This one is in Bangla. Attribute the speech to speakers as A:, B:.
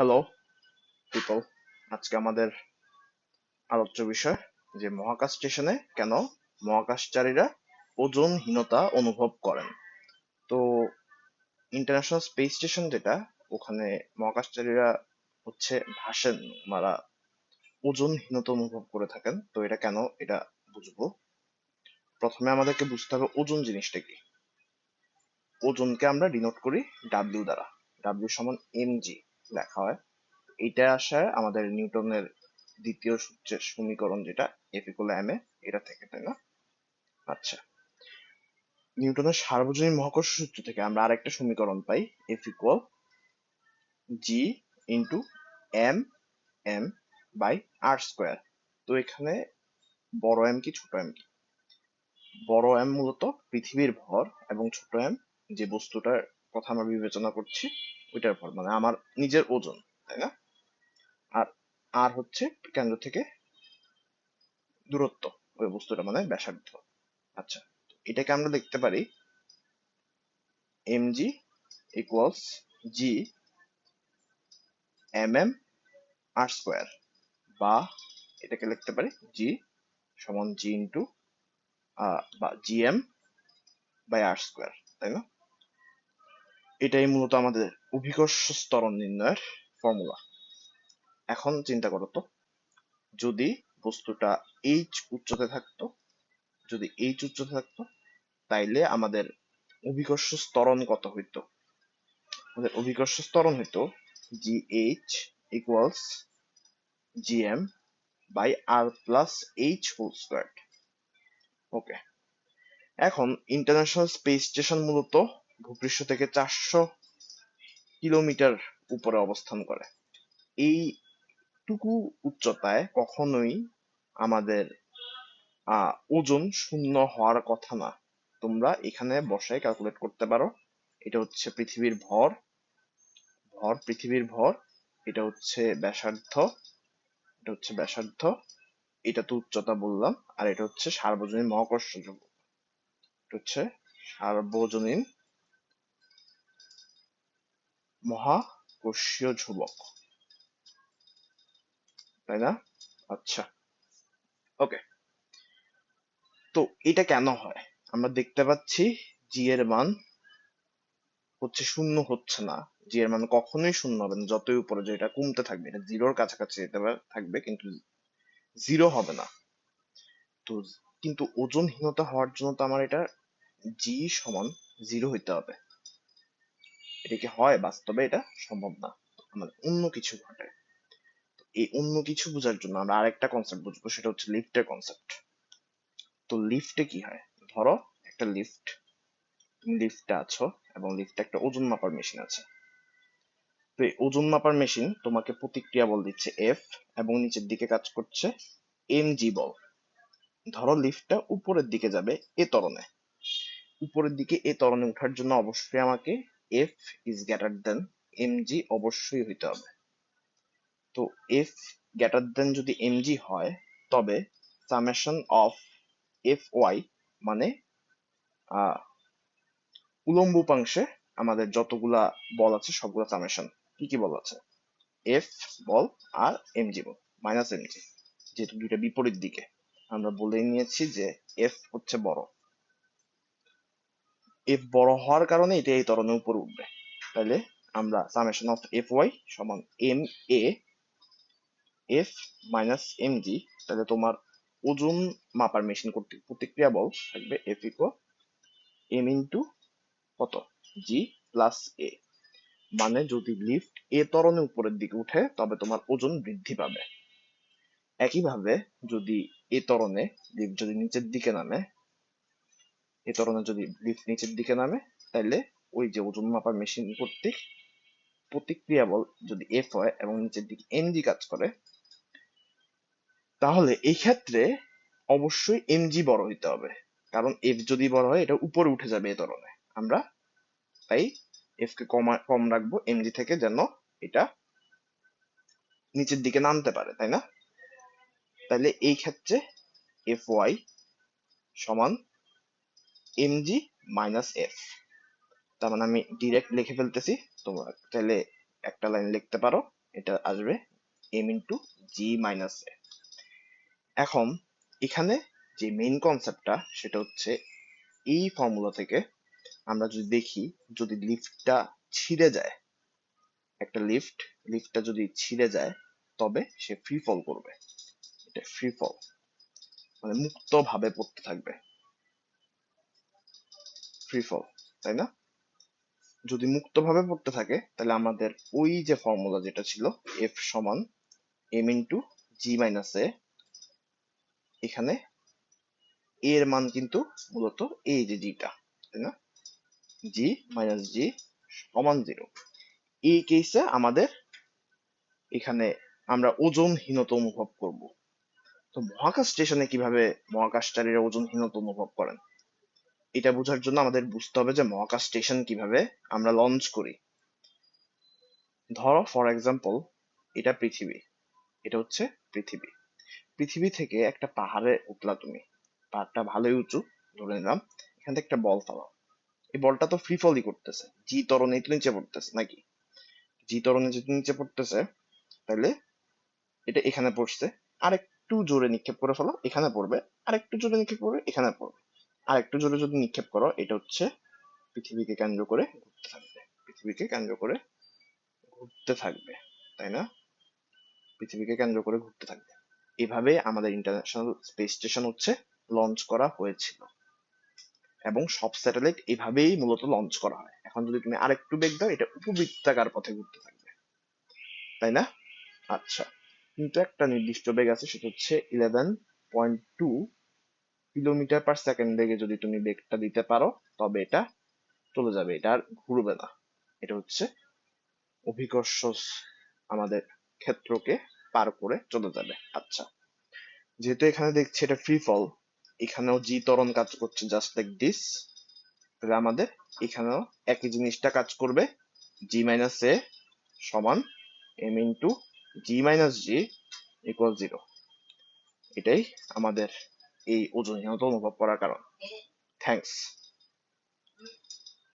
A: হ্যালো পিপল আজকে আমাদের আলোচ্য বিষয় যে মহাকাশ স্টেশনে কেন মহাকাশচারীরা ওজনহীনতা অনুভব করেন। তো ইন্টারন্যাশনাল স্পেস স্টেশন যেটা, ওখানে মহাকাশচারীরা হচ্ছে ভাসেন মারা ওজনহীনতা অনুভব করে থাকেন। তো এটা কেন এটা বুঝব? প্রথমে আমাদেরকে বুঝতে হবে ওজন জিনিসটা কি। ওজনকে আমরা ডিনোট করি ডাব্লিউ দ্বারা। ডাব্লিউ সমান এম জি লেখা হয়। এটা আসে আমাদের নিউটনের দ্বিতীয় সূত্রের সমীকরণ যেটা এফ এম এ এটা থেকে, তাই না? আচ্ছা। নিউটনের সার্বজনীন মহাকর্ষ সূত্র থেকে আমরা আরেকটা সমীকরণ পাই F equal G into M M by R square তো এখানে বড় এম কি, ছোট এম কি? বড় এম মূলত পৃথিবীর ভর এবং ছোট এম যে বস্তুটার কথা আমরা বিবেচনা করছি ওইটার ভর মানে আমার নিজের ওজন, তাই না? আর আর হচ্ছে কেন্দ্র থেকে দূরত্ব, ওই বস্তুটা মানে ব্যাসার্ধ। আচ্ছা এটাকে আমরা দেখতে পারি M G equals G M M R square বা এটাকে লিখতে পারি জি সমান জি ইন্টু বা জিএম বাই আর স্কোয়ার তাই না? এটাই মূলত আমাদের অভিকর্ষ স্তরণ নির্ণয়ের ফর্মুলা এখন চিন্তা করো তো, যদি বস্তুটা এইচ উচ্চতে থাকতো, যদি এইচ উচ্চতে থাকতো, তাইলে আমাদের অভিকর্ষ স্তরণ কত হইতো? আমাদের অভিকর্ষ স্তরণ হইতো g h equals G M by R plus h whole square okay এখন ইন্টারন্যাশনাল স্পেস স্টেশন মূলত ভূপৃষ্ঠ থেকে চারশো কিলোমিটার উপরে অবস্থান করে। এইটুকু উচ্চতায় কখনোই আমাদের ওজন শূন্য হওয়ার কথা না। তোমরা এখানে বসায় ক্যালকুলেট করতে পারো। এটা হচ্ছে পৃথিবীর ভর। ভর, পৃথিবীর ভর, এটা হচ্ছে ব্যাসার্ধ। এটা হচ্ছে ব্যাসার্ধ। এটা তো উচ্চতা বললাম। আর এটা হচ্ছে সার্বজনীন মহাকর্ষ যোগ। এটা হচ্ছে সার্বজনীন মহাকর্ষীয় ধ্রুবক। তাই না? আচ্ছা। ওকে তো এটা কেন হয়? আমরা দেখতে পাচ্ছি জি এর মান হচ্ছে শূন্য হচ্ছে না। জি এর মান কখনোই শূন্য হবে না, যতই উপরে যে এটা কমতে থাকবে। এটা জিরোর কাছাকাছি যেতে থাকবে, কিন্তু জিরো হবে না। তো কিন্তু ওজনহীনতা হওয়ার জন্য তো আমার এটা জি সমান জিরো হইতে হবে। এটা কি হয় বাস্তবে এটা সম্ভব না। মানে অন্য কিছু ঘটে। এই অন্য কিছু বোঝার জন্য আমরা আরেকটা কনসেপ্ট বুঝব, সেটা হচ্ছে লিফটের কনসেপ্ট তো লিফটে কি হয়? ধরো একটা লিফট, লিফটে আছো এবং লিফটে একটা ওজন মাপার মেশিন আছে। তো এই ওজন মাপার মেশিন তোমাকে প্রতিক্রিয়া বল দিচ্ছে এফ এবং নিচের দিকে কাজ করছে এম জি বল। ধরো লিফটটা উপরের দিকে যাবে এ তরণে। উপরের দিকে এ তরণে ওঠার জন্য অবশ্যই আমাকে F greater than M G অবশ্যই হইতে হবে। তো এফ গ্রেটার দেন যদি জি হয়, তবে সামেশন অফ এফ ওয়াই মানে উলম্ব উপাংশে আমাদের যতগুলা বল আছে, সবগুলা সামেশন কি কি বল আছে? এফ বল আর এম জি বল মাইনাস এম জি যেহেতু দুইটা বিপরীত দিকে। আমরা বলে নিয়েছি যে এফ হচ্ছে বড়। এফ বড় হওয়ার কারণে এটা এই তরণের উপরে উঠবে। তাহলে আমরা সামেশন অফ এফ ওয়াই সমান M A F minus M G তাহলে তোমার ওজন মাপার মেশিন কর্তৃক প্রতিক্রিয়া বল থাকবে এফ ইকো এম ইন্টু কত? জি প্লাস এ মানে যদি লিফট এ তরণে উপরের দিকে উঠে, তবে তোমার ওজন বৃদ্ধি পাবে। একইভাবে যদি এ তরণে লিফট যদি নিচের দিকে নামে এ তরণে যদি লিফট নিচের দিকে নামে তাহলে ওই যে ওজন মাপার মেশিন কর্তৃক প্রতিক্রিয়া বল যদি এফ হয় এবং নিচের দিকে এমজি কাজ করে, তাহলে এই ক্ষেত্রে অবশ্যই এমজি বড় হইতে হবে। কারণ এফ যদি বড় হয়, এটা উপরে উঠে যাবে এ তরণে। আমরা তাই এফ কে কম কম রাখব এমজি থেকে যেন এটা নিচের দিকে নামতে পারে, তাই না? তাহলে এই ক্ষেত্রে এফ ওয়াই সমান এমজি মাইনাস এফ তার মানে আমি ডিরেক্ট লিখে ফেলতেছি। তোমরা চাইলে একটা লাইন লিখতে পারো। এটা আসবে M into G minus A এখন এখানে যে মেইন কনসেপ্টটা সেটা হচ্ছে এই ফর্মুলা থেকে আমরা যদি দেখি, যদি লিফটটা ছিঁড়ে যায়, একটা লিফট লিফটটা যদি ছিঁড়ে যায়, তবে সে ফ্রি ফল করবে। এটা ফ্রি ফল মানে মুক্ত ভাবে পড়তে থাকবে। ফ্রি ফল তাই না? যদি মুক্ত ভাবে পড়তে থাকে, তাহলে আমাদের ওই যে ফর্মুলা যেটা ছিল এফ সমান M into G minus A এখানে এর মান কিন্তু মূলত এই যে জিটা তাই না? জি মাইনাস জি সমান জিরো এই কেসে আমাদের এখানে আমরা ওজনহীনতা অনুভব করব। তো মহাকাশ স্টেশনে কীভাবে মহাকাশচারীরা ওজনহীনতা অনুভব করেন? এটা বোঝার জন্য আমাদের বুঝতে হবে যে মহাকাশ স্টেশন কীভাবে আমরা লঞ্চ করি। ধরো ফর এক্সাম্পল এটা পৃথিবী। এটা হচ্ছে পৃথিবী। পৃথিবী থেকে একটা পাহাড়ে উঠলা তুমি। পাহাড়টা ভালোই উঁচু, ধরে নিলাম। এখান থেকে একটা বল ফালাও এই বলটা তো ফ্রি ফলই করতেছে। জি তরণে তো নিচে পড়তেছে নাকি? জি তরণে যেহেতু নিচে পড়তেছে তাহলে এটা এখানে পড়ছে। আর একটু জোরে নিক্ষেপ করে ফেলো, এখানে পড়বে। আর একটু জোরে নিক্ষেপ করবে এখানে পড়বে। আর একটু জোরে যদি নিক্ষেপ করো, এটা হচ্ছে পৃথিবীকে কেন্দ্র করে ঘুরতে থাকবে। পৃথিবীকে কেন্দ্র করে ঘুরতে থাকবে, তাই না? পৃথিবীকে কেন্দ্র করে ঘুরতে থাকবে। এভাবে আমাদের ইন্টারন্যাশনাল স্পেস স্টেশন হচ্ছে লঞ্চ করা হয়েছিল। এবং সব স্যাটেলাইট এভাবেই মূলত লঞ্চ করা হয়। এখন যদি তুমি আরেকটু বেগ দাও, এটা উপবৃত্তাকার পথে ঘুরতে থাকবে। তাই না? আচ্ছা কিন্তু একটা নির্দিষ্ট বেগ আছে, সেটা হচ্ছে eleven point two kilometre per second বেগে যদি তুমি বেগটা দিতে পারো, তবে এটা চলে যাবে। এটা আর ঘুরবে না। এটা হচ্ছে অভিকর্ষ আমাদের ক্ষেত্রকে পার করে চলে যাবে। আচ্ছা যেহেতু এখানে দেখছি এটা ফ্রি ফল এখানেও জি ত্বরণ কাজ করছে জাস্ট লাইক দিস তাহলে আমাদের এখানেও একই জিনিসটা কাজ করবে। জি মাইনাস এ সমান M into G minus G equal zero এটাই আমাদের এই ওজনহীনতা অনুভব করার কারণ থ্যাংকস